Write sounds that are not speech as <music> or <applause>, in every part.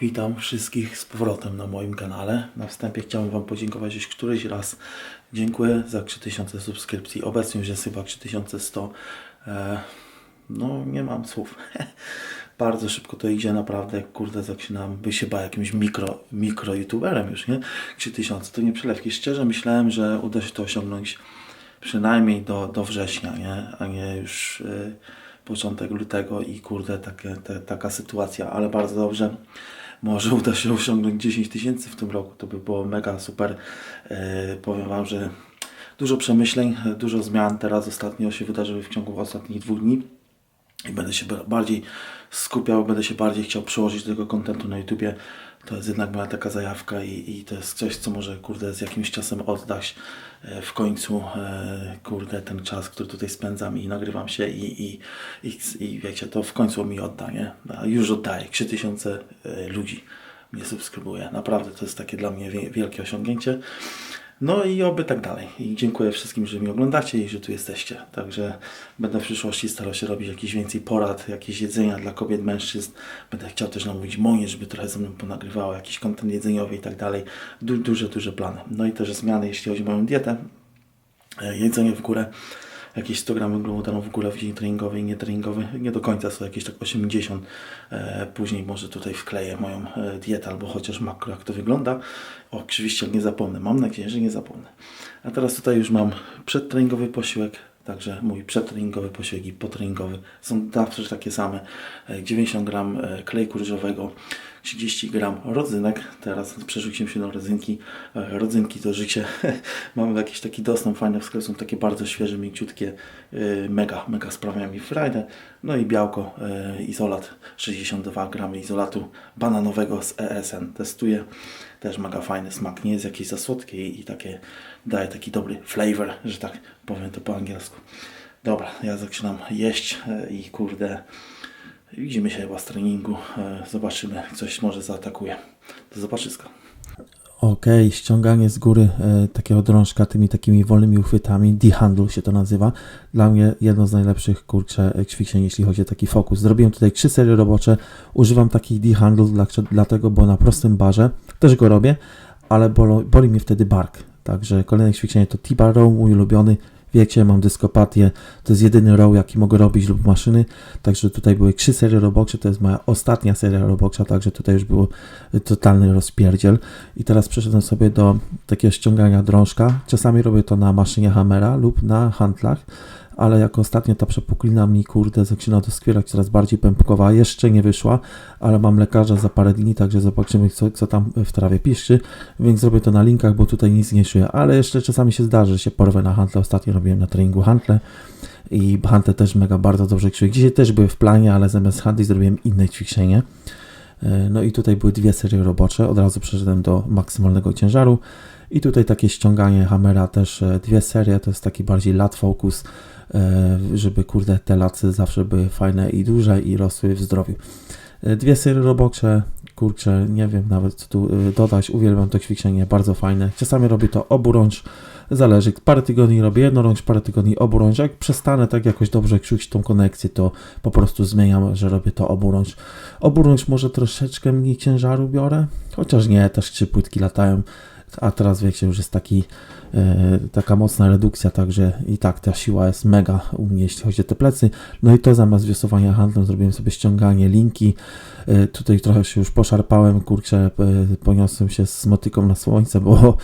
Witam wszystkich z powrotem na moim kanale. Na wstępie chciałbym Wam podziękować już któryś raz. Dziękuję za 3000 subskrypcji. Obecnie już jest chyba 3100. E, no, nie mam słów. <laughs> Bardzo szybko to idzie, naprawdę. Kurde, zaczynam być chyba jakimś mikro, mikro youtuberem już, nie? 3000 to nie przelewki. Szczerze myślałem, że uda się to osiągnąć przynajmniej do, do września, nie? A nie już y, początek lutego i kurde, takie, te, taka sytuacja, ale bardzo dobrze. Może uda się osiągnąć 10 tysięcy w tym roku, to by było mega super. Y, powiem Wam, że dużo przemyśleń, dużo zmian. Teraz ostatnio się wydarzyły w ciągu ostatnich dwóch dni i będę się ba- bardziej skupiał, będę się bardziej chciał przełożyć do tego kontentu na YouTubie. To jest jednak moja taka zajawka i, i to jest coś, co może kurde z jakimś czasem oddać e, w końcu e, kurde ten czas, który tutaj spędzam i nagrywam się i, i, i, i wiecie, to w końcu mi odda, nie? A już oddaję. 3000 e, ludzi mnie subskrybuje. Naprawdę to jest takie dla mnie wie- wielkie osiągnięcie. No i oby tak dalej. I dziękuję wszystkim, że mnie oglądacie i że tu jesteście. Także będę w przyszłości starał się robić jakieś więcej porad, jakieś jedzenia dla kobiet, mężczyzn. Będę chciał też namówić Monię, żeby trochę ze mną ponagrywała, jakiś kontent jedzeniowy i tak dalej. Du duże, duże plany. No i też zmiany, jeśli chodzi o moją dietę. E, Jedzenie w górę. Jakieś 100 gram węglowodanów w górę w dzień treningowy i nietreningowy. Nie do końca są jakieś tak 80. E, później może tutaj wkleję moją e, dietę albo chociaż makro, jak to wygląda. O, oczywiście nie zapomnę. Mam nadzieję, że nie zapomnę. A teraz tutaj już mam przedtreningowy posiłek. Także mój przedtreningowy posiłek i potreningowy są zawsze takie same. E, 90 gram e, klejku ryżowego, 30 gram rodzynek. Teraz przerzuciłem się na rodzynki. E, Rodzynki to życie. <laughs> Mamy jakiś taki dostęp fajny w sklepie. Są takie bardzo świeże, mięciutkie. e, Mega, mega sprawiają mi frajdę. No i białko, e, izolat. 62 gramy izolatu bananowego z ESN. Testuję. Też mega fajny smak. Nie jest jakieś za słodkie i, i takie daje taki dobry flavor, że tak powiem to po angielsku. Dobra, ja zaczynam jeść i kurde, widzimy się chyba z treningu. E, Zobaczymy, coś może zaatakuje. Do zobaczyska. Okej, ściąganie z góry e, takiego drążka tymi takimi wolnymi uchwytami, D-handle się to nazywa. Dla mnie jedno z najlepszych kurczę e, ćwiczeń, jeśli chodzi o taki fokus. Zrobiłem tutaj trzy serie robocze, używam takich D-handle dla, dlatego, bo na prostym barze też go robię, ale bolo, boli mnie wtedy bark. Także kolejne ćwiczenie to T-bar row, mój ulubiony. Wiecie, mam dyskopatię, to jest jedyny row, jaki mogę robić lub maszyny, także tutaj były trzy serie robocze, to jest moja ostatnia seria robocza, także tutaj już było y, totalny rozpierdziel. I teraz przeszedłem sobie do takiego ściągania drążka. Czasami robię to na maszynie Hammera lub na handlach, ale jako ostatnio ta przepuklina mi, kurde, zaczyna doskwierać coraz bardziej pępkowa. Jeszcze nie wyszła, ale mam lekarza za parę dni, także zobaczymy, co, co tam w trawie piszczy, więc zrobię to na linkach, bo tutaj nic nie czuję, ale jeszcze czasami się zdarzy, że się porwę na handle. Ostatnio robiłem na treningu handle i handle też mega bardzo dobrze czuję. Dzisiaj też były w planie, ale zamiast handli zrobiłem inne ćwiczenie. E, No i tutaj były dwie serie robocze. Od razu przeszedłem do maksymalnego ciężaru. I tutaj takie ściąganie hamera też e, dwie serie. To jest taki bardziej lat focus, e, żeby kurde te lacy zawsze były fajne i duże i rosły w zdrowiu. Dwie serie robocze, kurczę, nie wiem nawet co tu e, dodać. Uwielbiam to ćwiczenie, bardzo fajne. Czasami robię to oburącz, zależy. Parę tygodni robię jednorącz, parę tygodni oburącz. Jak przestanę tak jakoś dobrze czuć tą konekcję, to po prostu zmieniam, że robię to oburącz. Oburącz może troszeczkę mniej ciężaru biorę, chociaż nie, też trzy płytki latają. A teraz wiecie, już jest taki, e, taka mocna redukcja, także i tak ta siła jest mega u mnie, jeśli chodzi o te plecy. No i to zamiast wiosowania handlem zrobiłem sobie ściąganie linki. E, tutaj trochę się już poszarpałem, kurczę, e, poniosłem się z motyką na słońce, bo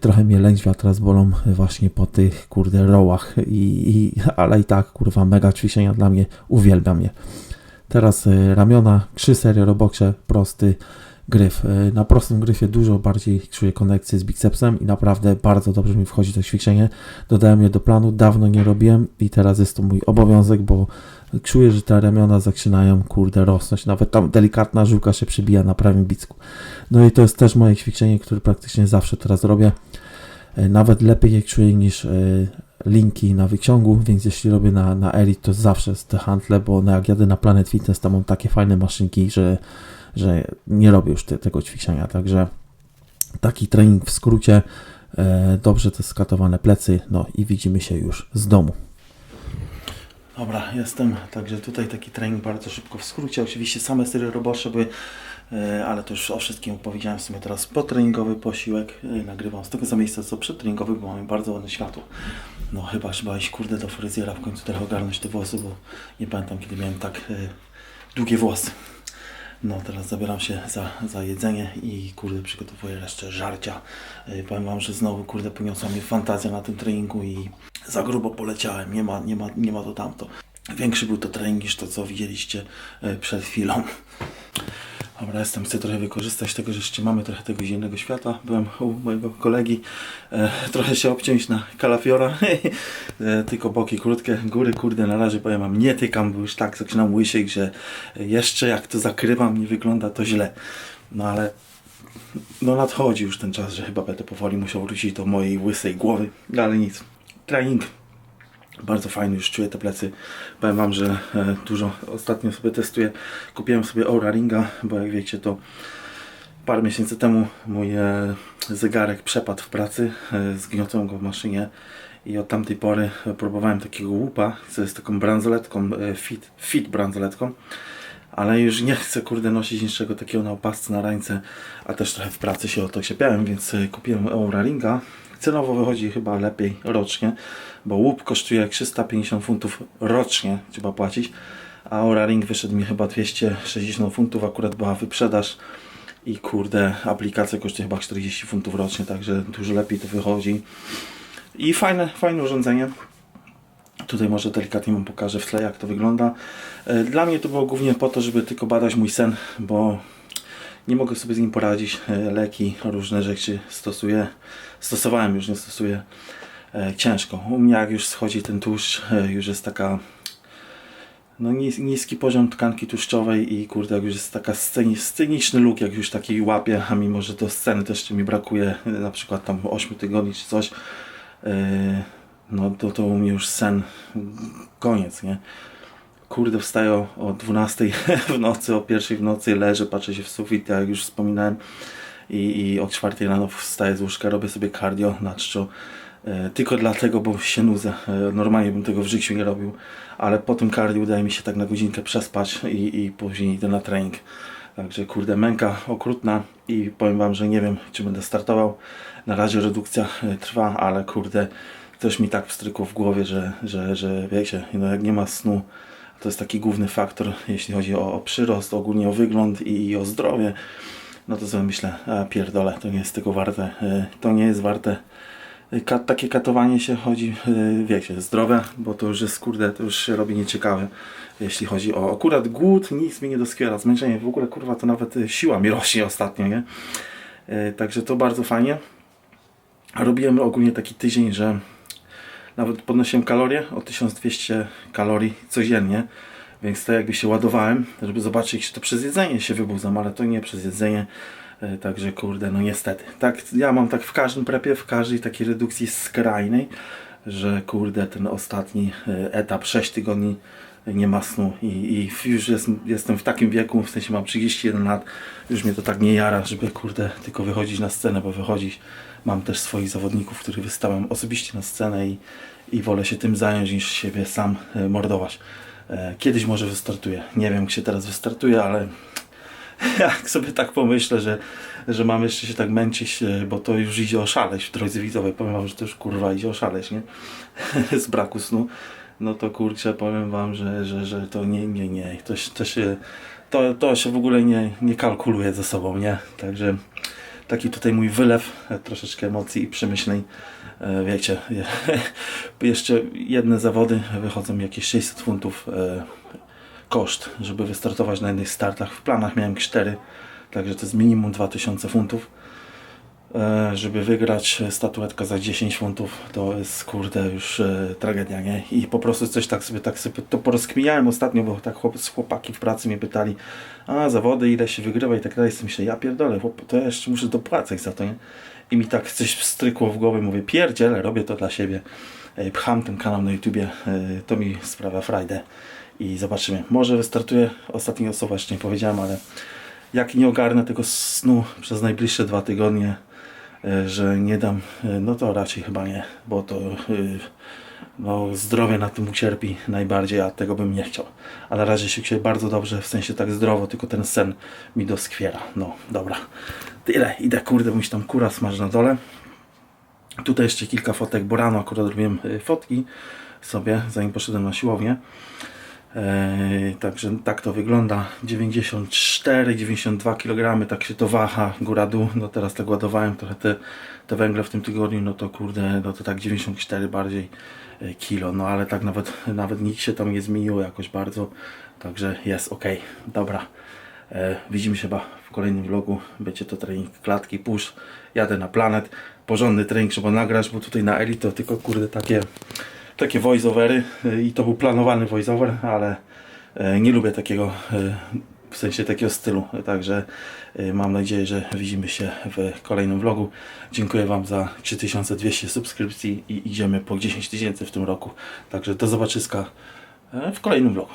trochę mnie lędźwia teraz bolą właśnie po tych, kurde, rołach. I, i, ale i tak, kurwa, mega ćwiczenia dla mnie, uwielbiam je. Teraz ramiona, trzy serie robocze, prosty gryf. E, Na prostym gryfie dużo bardziej czuję konekcję z bicepsem i naprawdę bardzo dobrze mi wchodzi to ćwiczenie. Dodałem je do planu, dawno nie robiłem i teraz jest to mój obowiązek, bo czuję, że te ramiona zaczynają, kurde, rosnąć. Nawet tam delikatna żyłka się przybija na prawym bicku. No i to jest też moje ćwiczenie, które praktycznie zawsze teraz robię. E, Nawet lepiej je czuję niż e, linki na wyciągu, więc jeśli robię na, na Elite, to zawsze z te handle, bo no jak jadę na Planet Fitness, to mam takie fajne maszynki, że, że nie robię już te, tego ćwiczenia. Także taki trening w skrócie, e, dobrze te skatowane plecy, no i widzimy się już z domu. Dobra, jestem. Także tutaj taki trening bardzo szybko w skrócie. Oczywiście same serie robocze były, e, ale to już o wszystkim opowiedziałem w sumie teraz. Potreningowy posiłek e, nagrywam z tego za miejsca co przedtreningowy, bo mamy bardzo ładne światło. No chyba trzeba iść kurde do fryzjera w końcu trochę ogarnąć te włosy, bo nie pamiętam kiedy miałem tak długie włosy. No teraz zabieram się za, za jedzenie i kurde przygotowuję jeszcze żarcia. Yy, powiem wam, że znowu kurde poniosła mnie fantazja na tym treningu i za grubo poleciałem. Nie ma, nie ma, nie ma to tamto. Większy był to trening niż to co widzieliście yy, przed chwilą. Dobra, jestem, chcę trochę wykorzystać tego, że jeszcze mamy trochę tego zimnego świata. Byłem u mojego kolegi, e, trochę się obciąć na kalafiora, <laughs> e, tylko boki krótkie, góry kurde na razie powiem wam nie tykam, bo już tak zaczynam łysieć, że jeszcze jak to zakrywam nie wygląda to źle. No ale no nadchodzi już ten czas, że chyba będę powoli musiał wrócić do mojej łysej głowy, No, ale nic. Trening bardzo fajny, już czuję te plecy. Powiem Wam, że e, dużo ostatnio sobie testuję. Kupiłem sobie Aura Ringa, bo jak wiecie to parę miesięcy temu mój e, zegarek przepadł w pracy. E, zgniotłem go w maszynie i od tamtej pory próbowałem takiego łupa, co jest taką bransoletką, fit, fit bransoletką. Ale już nie chcę kurde nosić niczego takiego na opasce, na rańce, a też trochę w pracy się o to czepiałem, więc kupiłem Aura Ringa. Cenowo wychodzi chyba lepiej rocznie, bo łup kosztuje 350 funtów rocznie, trzeba płacić, a Aura Ring wyszedł mi chyba 260 funtów, akurat była wyprzedaż i kurde, aplikacja kosztuje chyba 40 funtów rocznie, także dużo lepiej to wychodzi. I fajne, fajne urządzenie. Tutaj może delikatnie Wam pokażę w tle jak to wygląda. E, Dla mnie to było głównie po to, żeby tylko badać mój sen, bo nie mogę sobie z nim poradzić. E, Leki, różne rzeczy stosuję. Stosowałem już, nie stosuję. E, Ciężko. U mnie jak już schodzi ten tłuszcz, e, już jest taka no nis, niski poziom tkanki tłuszczowej i kurde, jak już jest taka sceni, sceniczny look, jak już taki łapie, a mimo, że do sceny też mi brakuje na przykład tam 8 tygodni czy coś, no to, to u mnie już sen koniec, nie? Kurde, wstaję o, o 12 <laughs> w nocy, o 1 w nocy, leżę, patrzę się w sufit, jak już wspominałem i, i o 4 rano wstaję z łóżka, robię sobie cardio na czczo, e, tylko dlatego, bo się nudzę. E, normalnie bym tego w życiu nie robił, ale po tym cardio udaje mi się tak na godzinkę przespać i, i później idę na trening. Także kurde, męka okrutna i powiem Wam, że nie wiem, czy będę startował. Na razie redukcja e, trwa, ale kurde, coś mi tak wstrykło w głowie, że, że, że wiecie, no jak nie ma snu, to jest taki główny faktor, jeśli chodzi o, przyrost, ogólnie o wygląd i, i o zdrowie. No to sobie myślę, a pierdolę, to nie jest tego warte, e, to nie jest warte. Takie katowanie się chodzi, e, wiecie, zdrowe, bo to już jest, kurde, to już się robi nieciekawe, jeśli chodzi o akurat głód, nic mi nie doskwiera, zmęczenie, w ogóle, kurwa, to nawet e, siła mi rośnie ostatnio, nie? Także to bardzo fajnie. Robiłem ogólnie taki tydzień, że nawet podnosiłem kalorie o 1200 kalorii codziennie, więc to jakby się ładowałem, żeby zobaczyć, czy to przez jedzenie się wybudzam, ale to nie przez jedzenie. E, Także kurde, no niestety. Tak, ja mam tak w każdym prepie, w każdej takiej redukcji skrajnej, że kurde, ten ostatni e, etap 6 tygodni nie ma snu i, i już jest, jestem w takim wieku, w sensie mam 31 lat, już mnie to tak nie jara, żeby kurde tylko wychodzić na scenę, bo wychodzić mam też swoich zawodników, których wystawiam osobiście na scenę i, i wolę się tym zająć niż siebie sam e, mordować. E, Kiedyś może wystartuję, nie wiem jak się teraz wystartuje, ale <laughs> jak sobie tak pomyślę, że, że mam jeszcze się tak męczyć, e, bo to już idzie oszaleć w drodze widzowej. Powiem wam, że to już kurwa idzie oszaleć, nie? <laughs> Z braku snu. No to kurczę, powiem wam, że, że, że to nie, nie, nie. To, to się, to, to się w ogóle nie, nie kalkuluje ze sobą, nie? Także taki tutaj mój wylew e, troszeczkę emocji i przemyśleń. E, Wiecie, <laughs> jeszcze jedne zawody wychodzą jakieś 600 funtów e, koszt, żeby wystartować na jednych startach. W planach miałem 4, także to jest minimum 2000 funtów. E, Żeby wygrać statuetkę za 10 funtów, to jest kurde już e, tragedia, nie? I po prostu coś tak sobie, tak sobie to porozkminiałem ostatnio, bo tak chłop, chłopaki w pracy mnie pytali, a zawody ile się wygrywa i tak dalej. I myślę, ja pierdolę, chłop, to ja jeszcze muszę dopłacać za to, nie? I mi tak coś wstrykło w głowie, mówię, pierdziele, robię to dla siebie. E, Pcham ten kanał na YouTubie, e, to mi sprawia frajdę i zobaczymy. Może wystartuję, ostatniego słowa jeszcze nie powiedziałem, ale jak nie ogarnę tego snu przez najbliższe dwa tygodnie, e, że nie dam, e, no to raczej chyba nie, bo to e, no, zdrowie na tym ucierpi najbardziej, a tego bym nie chciał. A na razie się czuję bardzo dobrze, w sensie tak zdrowo, tylko ten sen mi doskwiera. No, dobra. Tyle. Idę, kurde, bo mi się tam kura smaży na dole. Tutaj jeszcze kilka fotek, bo rano akurat robiłem fotki sobie, zanim poszedłem na siłownię. Eee, także tak to wygląda. 94-92 kg, tak się to waha, góra-dół. No teraz tak ładowałem trochę te, te węgle w tym tygodniu, no to kurde, no to tak 94 bardziej e, kilo. No ale tak nawet, nawet nic się tam nie zmieniło jakoś bardzo. Także jest ok. Dobra. E, widzimy się chyba w kolejnym vlogu. Będzie to trening klatki, push. Jadę na planet. Porządny trening trzeba nagrać, bo tutaj na Elite to tylko kurde takie takie voiceovery y, i to był planowany voiceover, ale y, nie lubię takiego y, w sensie takiego stylu, także y, mam nadzieję, że widzimy się w kolejnym vlogu. Dziękuję Wam za 3200 subskrypcji i idziemy po 10 tysięcy w tym roku, także do zobaczyska w kolejnym vlogu.